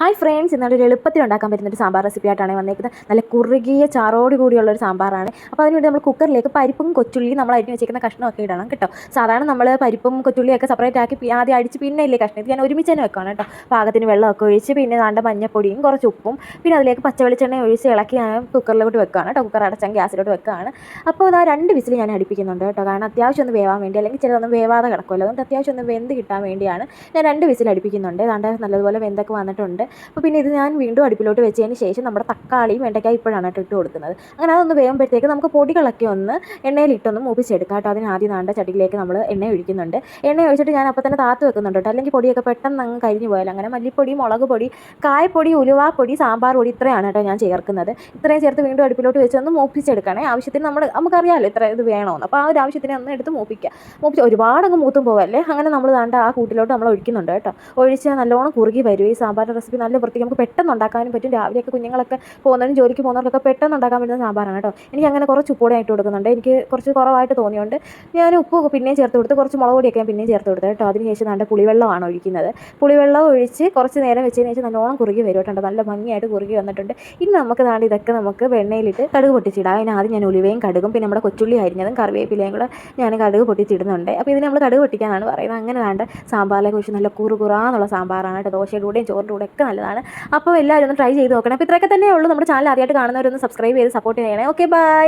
Hi friends ഇന്നലെ ഒരു എളുപ്പത്തിൽ ഉണ്ടാക്കാൻ പറ്റുന്ന ഒരു സാമ്പാർ റെസിപ്പി ആയിട്ടാണ് വന്നേക്കുന്നത്. നല്ല കുറുകിയ ചാറോട് കൂടിയുള്ള ഒരു സാമ്പാറാണ്. അപ്പോൾ അതിനുവേണ്ടി നമ്മൾ കുക്കറിലേക്ക് പരിപ്പും കൊച്ചുള്ളിയും നമ്മൾ അരിഞ്ഞ് വെച്ചിരിക്കുന്ന കഷ്ണമൊക്കെ ഇടണം കേട്ടോ. സാധാരണ നമ്മൾ പരിപ്പും കൊച്ചുള്ളിയൊക്കെ സെപ്പറേറ്റ് ആക്കി ആദ്യം അടിച്ച് പിന്നെ ഇല്ലേ കഷ്ണം. ഇത് ഞാൻ ഒരുമിച്ച് തന്നെ വെക്കണം കേട്ടോ. പാകത്തിന് വെള്ളമൊക്കെ ഒഴിച്ച് പിന്നെ നാണ്ട മഞ്ഞപ്പൊടിയും കുറച്ച് ഉപ്പും. പിന്നെ അതിലേക്ക് പച്ച വെളിച്ചെണ്ണ ഒഴിച്ച് ഇളക്കി ഞാൻ കുക്കറിലോട്ട് വെക്കുകയാണ് കേട്ടോ. കുക്കർ അടച്ചാൽ ഗ്യാസിലോട്ട് വെക്കുകയാണ് അപ്പോൾ ഇതാ രണ്ട് വിസിൽ ഞാൻ അടിപ്പിക്കുന്നുണ്ട് കേട്ടോ. കാരണം അത്യാവശ്യം ഒന്ന് വേവാൻ വേണ്ടി അല്ലെങ്കിൽ ചിലതൊന്നും വേവാതെ കിടക്കുമല്ലോ. അതുകൊണ്ട് അത്യാവശ്യം ഒന്ന് വെന്ത് കിട്ടാൻ വേണ്ടിയാണ് ഞാൻ രണ്ട് വിസിൽ അടിപ്പിക്കുന്നുണ്ട്. ഏതാണ്ട് നല്ലതുപോലെ വെന്തൊക്കെ വന്നിട്ടുണ്ട്. അപ്പോൾ പിന്നെ ഇത് ഞാൻ വീണ്ടും അടുപ്പിലോട്ട് വെച്ചതിന് ശേഷം നമ്മുടെ തക്കാളിയും വെണ്ടയ്ക്കായി ഇപ്പോഴാണ് ഇട്ട് കൊടുക്കുന്നത്. അങ്ങനെ അതൊന്ന് വേകുമ്പോഴത്തേക്ക് നമുക്ക് പൊടികളൊക്കെ ഒന്ന് എണ്ണയിലിട്ടൊന്ന് മൂപ്പിച്ചെടുക്കാം കേട്ടോ. അതിന് ആദ്യം നാണ്ട ചട്ടിയിലേക്ക് നമ്മൾ എണ്ണ ഒഴിക്കുന്നുണ്ട്. എണ്ണ ഒഴിച്ചിട്ട് ഞാൻ അപ്പോൾ തന്നെ താത്ത് വെക്കുന്നുണ്ട് കേട്ടോ. അല്ലെങ്കിൽ പൊടിയൊക്കെ പെട്ടെന്ന് അങ്ങ് കരിഞ്ഞു പോയാൽ അങ്ങനെ മല്ലിപ്പൊടി മുളക് പൊടി കായപ്പൊടി ഉലുവാപ്പൊടി സാമ്പാർ പൊടി ഇത്രയാണ് കേട്ടോ ഞാൻ ചേർക്കുന്നത്. ഇത്രയും ചേർത്ത് വീണ്ടും അടുപ്പിലോട്ട് വെച്ച് ഒന്ന് മൂപ്പിച്ചെടുക്കണേ. ആവശ്യത്തിന് നമ്മൾ നമുക്കറിയാമല്ലോ ഇത്ര ഇത് വേണമെന്ന് അപ്പോൾ ആ ഒരു ആവശ്യത്തിന് ഒന്ന് എടുത്ത് മൂപ്പിക്കുക മൂപ്പിച്ച് ഒരുപാടങ്ങ് മൂത്തും പോവല്ലേ? അങ്ങനെ നമ്മൾ നാണ്ട ആ കൂട്ടിലോട്ട് നമ്മൾ ഒഴിക്കുന്നുണ്ട് കേട്ടോ. ഒഴിച്ച് നല്ലോണം കുറുകി വരും. ഈ സാമ്പാറിന്റെ റെസിപ്പി നല്ല വൃത്തിക്ക് നമുക്ക് പെട്ടെന്ന് ഉണ്ടാക്കാനും പറ്റും. രാവിലെയൊക്കെ കുഞ്ഞുങ്ങളൊക്കെ പോകുന്നവരും ജോലിക്ക് പോകുന്നവർക്കൊക്കെ പെട്ടെന്ന് ഉണ്ടാക്കാൻ പറ്റുന്ന സാമ്പാറാണ് കേട്ടോ. എനിക്ക് അങ്ങനെ കുറച്ച് ഉപ്പൂടെ പൊടി ഇട്ട് കൊടുക്കുന്നുണ്ട്. എനിക്ക് കുറച്ച് കുറവായിട്ട് തോന്നിയുണ്ട് ഞാൻ ഉപ്പ് പിന്നെയും ചേർത്ത് കൊടുത്ത് കുറച്ച് മുളക് പൊടിയൊക്കെ ഞാൻ പിന്നെയും ചേർത്ത് കൊടുത്തത് കേട്ടോ. അതിനുശേഷം നല്ല പുളിവെള്ളമാണ് ഒഴിക്കുന്നത്. പുളിവെള്ളം ഒഴിച്ച് കുറച്ച് നേരം വെച്ചതിന് ശേഷം നല്ലോണം കുറുകി വരും കേട്ടോ. നല്ല ഭംഗിയായിട്ട് കുറുകി വന്നിട്ടുണ്ട്. ഇനി നമുക്ക് ദാണ്ട് ഇതൊക്കെ നമുക്ക് വെണ്ണയിലിട്ട് കടുക് പൊട്ടിച്ചിടാം. അതിന് ആദ്യം ഞാൻ ഉലുവയും കടുകും പിന്നെ നമ്മുടെ കൊച്ചുള്ളി അരിഞ്ഞതും കറിവേപ്പിലയും കൂടെ ഞാൻ കടുക് പൊട്ടിച്ചിടുന്നുണ്ട്. അപ്പോൾ ഇതിന് നമ്മൾ കടുക് പൊട്ടിക്കാനാണ് പറയുന്നത്. അങ്ങനെ വേണ്ട സാമ്പാറിലേക്ക് കുറിച്ച് നല്ല കുറുകുറാന്നുള്ള സാമ്പാറാണ് കേട്ടോ. ദോശയുടെ കൂടെയും ചോറിന്റെ കൂടെ ഒക്കെ നല്ലതാണ്. അപ്പോൾ എല്ലാവരും ഒന്ന് ട്രൈ ചെയ്ത് നോക്കണം. അപ്പോൾ ഇത്രയൊക്കെ തന്നെ ഉള്ളൂ. നമ്മുടെ ചാനൽ ആദ്യമായിട്ട് കാണുന്നവരൊന്ന് സബ്സ്ക്രൈബ് ചെയ്ത് സപ്പോർട്ട് ചെയ്യണേ. Okay bye